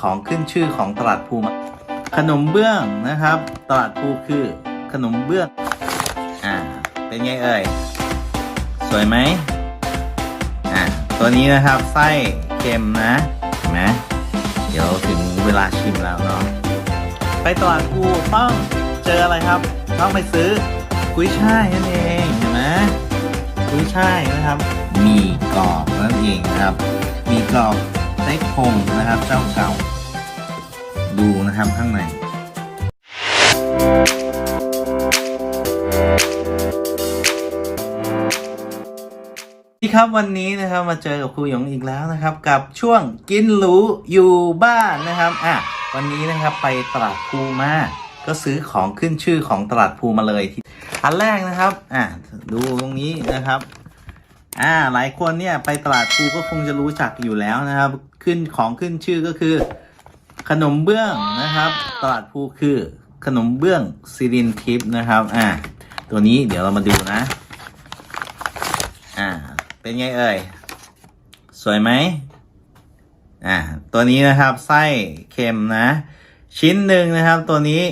ของขึ้นชื่อของตลาดภูมาขนมเบื้องนะครับ ตลาดภูคือขนมเบื้อง อ่า เป็นไงเอ่ย สวยไหมอ่าตัวนี้นะครับไส้เค็มนะเห็นไหมเดี๋ยวถึงเวลาชิมแล้วเนาะไปตลาดภูต้องเจออะไรครับ ต้องไปซื้อกุ้ยช่ายนั่นเองเห็นไหมกุ้ยช่ายนะครับ มีกรอบนั่นเองนะครับ มีกรอบ ไส้คงนะครับเจ้าเก่า ดูนะครับข้างในสวัสดีครับวันนี้นะครับมาเจอกับครูหยงอีกแล้วนะครับ กับช่วงกินหรูอยู่บ้านนะครับอะวันนี้นะครับไปตลาดภูมาก็ซื้อของขึ้นชื่อของตลาดภูมาเลยที่อันแรกนะครับอะดูตรงนี้นะครับ อ่าหลายคนเนี่ยไปตลาดภูก็คงจะรู้จักอยู่แล้วนะครับ ขึ้นของขึ้นชื่อก็คือ ขนมเบื้องนะครับ ตลาดภูคือขนมเบื้องซิรินทิพย์นะครับอ่าตัวนี้เดี๋ยวเรามาดูนะ อ่า เป็นไงเอ่ยสวยไหมอ่าตัวนี้นะครับไส้เค็มนะ ชิ้นหนึ่งนะครับ ตัวนี้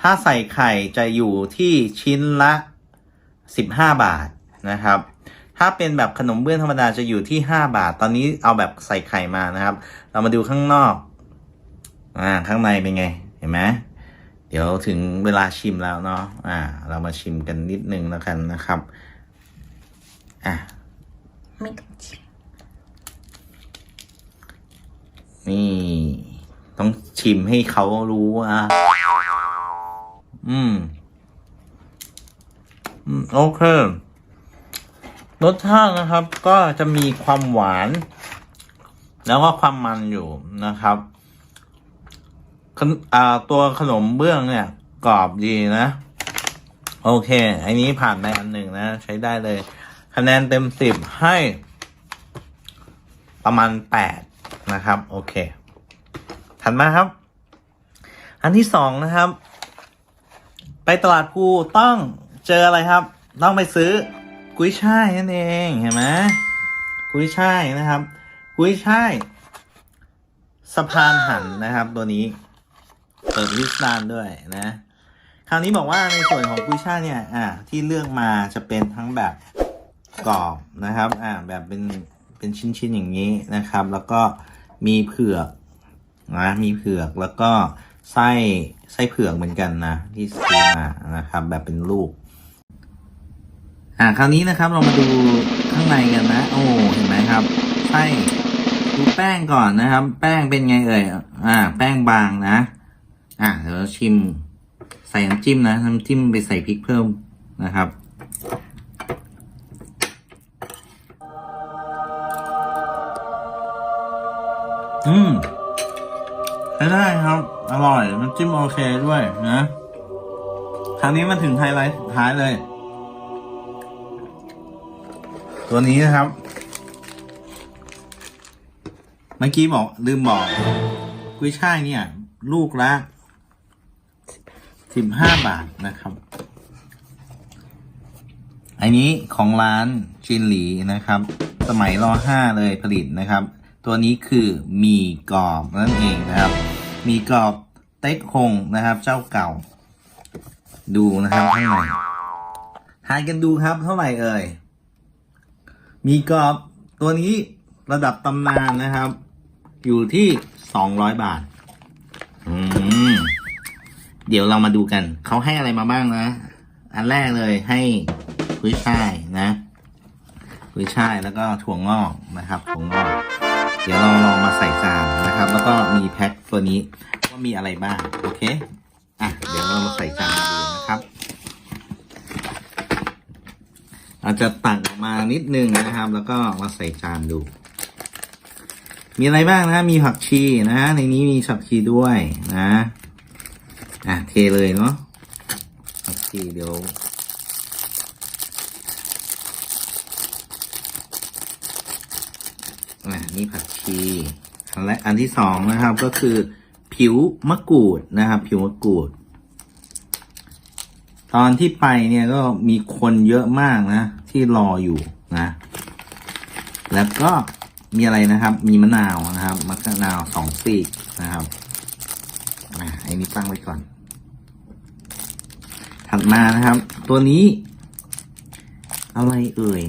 ถ้าใส่ไข่จะอยู่ที่ชิ้นละ 15 บาทนะครับ ถ้าเป็นแบบขนมเบื้องธรรมดาจะอยู่ที่ 5 บาท ตอนนี้เอาแบบใส่ไข่มานะครับ เรามาดูข้างนอก อ่า ข้างในเป็นไง เห็นไหมเดี๋ยวถึงเวลาชิมแล้วเนาะ อ่า เรามาชิมกันนิดนึงแล้วกันนะครับ อะไม่ต้องชิม นี่ ต้องชิมให้เขารู้อะ อืมอืมโอเค รสชาตินะครับ ก็จะมีความหวาน แล้วก็ความมันอยู่นะครับตัวขนมเบื้องเนี่ย กรอบดีนะ โอเค อันนี้ผ่านไปอันหนึ่งนะ ใช้ได้เลย คะแนนเต็มสิบให้ ประมาณแปดนะครับ โอเค ถัดมาครับ อันที่สองนะครับ ไปตลาดภูต้องเจออะไรครับ ต้องไปซื้อ กุ้ยช่ายนั่นเองเห็นไหมกุ้ยช่ายนะครับ กุ้ยช่ายสะพานหันนะครับ ตัวนี้เปิดพิสดารด้วยนะ คราวนี้บอกว่าในส่วนของกุ้ยช่ายเนี่ยอ่าที่เลือกมาจะเป็นทั้งแบบกรอบนะครับ อ่าแบบเป็นเป็นชิ้นๆอย่างนี้นะครับ แล้วก็มีเผือกนะมีเผือกแล้วก็ไส้ไส้เผือกเหมือนกันนะที่ซื้อมานะครับ แบบเป็นลูก อ่าคราวนี้นะครับเรามาดูข้างในกันนะ โอ้เห็นไหมครับไส้ดูแป้งก่อนนะครับ แป้งเป็นไงเอ่ยอ่า แป้งบางนะ อ่าเดี๋ยวชิม ใส่น้ำจิ้มนะน้ำจิ้มไปใส่พริกเพิ่มนะครับอืมใช้ได้ครับ อร่อยน้ำจิ้มโอเคด้วยนะ คราวนี้มาถึงไฮไลท์สุดท้ายเลย ตัวนี้นะครับ เมื่อกี้บอกลืมบอกกุ้ยช่ายเนี่ย ลูกละสิบห้าบาทนะครับ อันนี้ของร้านจินหลีนะครับ สมัยรอห้าเลยผลิตนะครับ ตัวนี้คือหมีกรอบนั่นเองนะครับ มีกรอบเต็กคงนะครับ เจ้าเก่า ดูนะครับข้างในทายกันดูครับเท่าไหร่เอ่ย มีกรอบตัวนี้ระดับตำนานนะครับ อยู่ที่สองร้อยบาท อืมเดี๋ยวเรามาดูกัน เขาให้อะไรมาบ้างนะ อันแรกเลยให้กุ้ยช่ายนะกุ้ยช่ายแล้วก็ถั่วงอกนะครับถั่วงอกเดี๋ยวเราลองมาใส่จานนะครับ แล้วก็มีแพ็คตัวนี้ว่ามีอะไรบ้าง โอเค อะ เดี๋ยวเรามาใส่จานดูนะครับ เราจะตักออกมานิดนึงนะครับ แล้วก็มาใส่จานดู มีอะไรบ้างนะ มีผักชีนะ ในนี้มีผักชีด้วยนะ อะเทเลยเนาะผักชีเดี๋ยวอะนี่ผักชีแรกอันที่สองนะครับก็คือผิวมะกรูดนะครับ ผิวมะกรูด ตอนที่ไปเนี่ยก็มีคนเยอะมากนะ ที่รออยู่นะ แล้วก็มีอะไรนะครับ มีมะนาวนะครับมะนาวสองซีกนะครับอ่าอันนี้ตั้งไว้ก่อน ถัดมานะครับ ตัวนี้ อะไรเอ่ย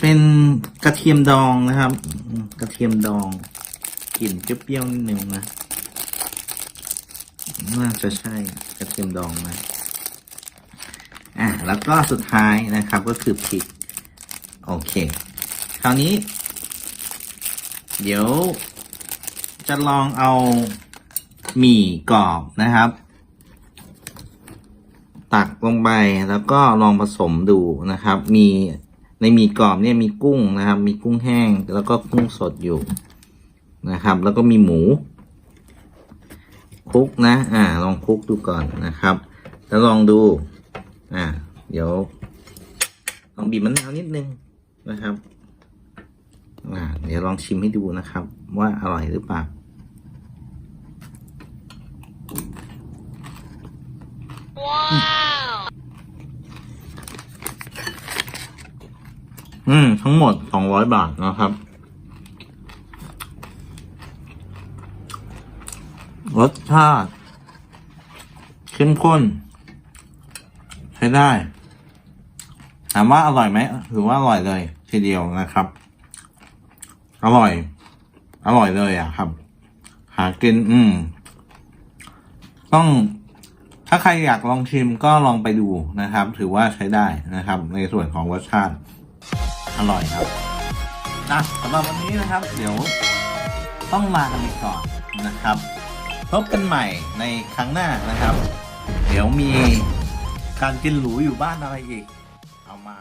เป็นกระเทียมดองนะครับ กระเทียมดองกลิ่นเปรี้ยวๆนิดนึงนะ น่าจะใช่กระเทียมดองนะอะแล้วก็สุดท้ายนะครับก็คือพริก โอเค คราวนี้ เดี๋ยวจะลองเอาหมี่กรอบนะครับ ตักลงไปแล้วก็ลองผสมดูนะครับ มีในหมี่กรอบเนี่ยมีกุ้งนะครับ มีกุ้งแห้งแล้วก็กุ้งสดอยู่นะครับ แล้วก็มีหมู คลุกนะ อ่า ลองคลุกดูก่อนนะครับ แล้วลองดู อ่า เดี๋ยว ลองบีบมะนาวนิดนึงนะครับ อ่า เดี๋ยวลองชิมให้ดูนะครับ ว่าอร่อยหรือเปล่าอืม ทั้งหมดสองร้อยบาทนะครับ รสชาติเข้มข้น ใช้ได้ ถามว่าอร่อยไหมถือว่าอร่อยเลย ทีเดียวนะครับ อร่อย อร่อยเลยอะครับ หากิน อืม ต้องถ้าใครอยากลองชิมก็ลองไปดูนะครับ ถือว่าใช้ได้นะครับ ในส่วนของรสชาติ อร่อยครับนะสำหรับวันนี้นะครับ เดี๋ยวต้องลากันไปก่อนนะครับ พบกันใหม่ในครั้งหน้านะครับ เดี๋ยวมีการกินหรูอยู่บ้านอะไรอีก เอามา